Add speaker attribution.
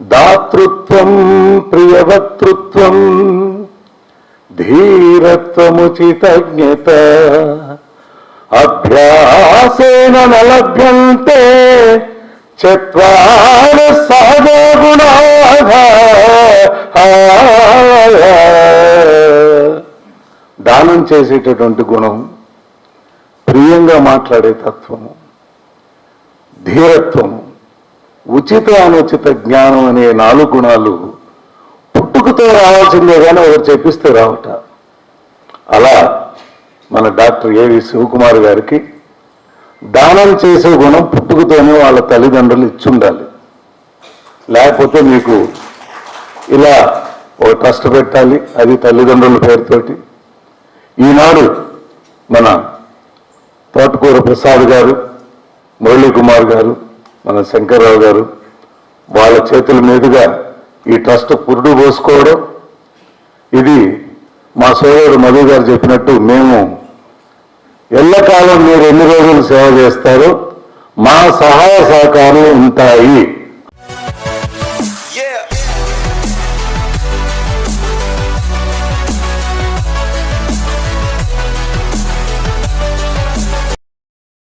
Speaker 1: దాతృత్వం ప్రియవక్తృత్వం ధీరత్వముచితజ్ఞత అభ్యాసేన నలభ్యంతే చత్వార సహజ దానం చేసేటటువంటి గుణం ప్రియంగా మాట్లాడే తత్వము ధీరత్వము. ఉచిత అనుచిత జ్ఞానం అనే నాలుగు గుణాలు పుట్టుకతో రావాల్సిందే కానీ ఒకరు చెప్పిస్తే రావట. అలా మన డాక్టర్ ఏవి శివకుమార్ గారికి దానం చేసే గుణం పుట్టుకతోనే వాళ్ళ తల్లిదండ్రులు ఇచ్చుండాలి. లేకపోతే మీకు ఇలా ఒక ట్రస్ట్ పెట్టాలి అది తల్లిదండ్రుల పేరుతోటి. ఈనాడు మన తోటకూర ప్రసాద్ గారు మురళీ కుమార్ గారు మన శంకర్రావు గారు వాళ్ళ చేతుల మీదుగా ఈ ట్రస్ట్ పురుడు పోసుకోవడం ఇది మా సోదరుడు మధు గారు చెప్పినట్టు మేము ఎల్లకాలం మీరు ఎన్ని రోజులు సేవ చేస్తారో మా సహాయ సహకారం ఉంటాయి.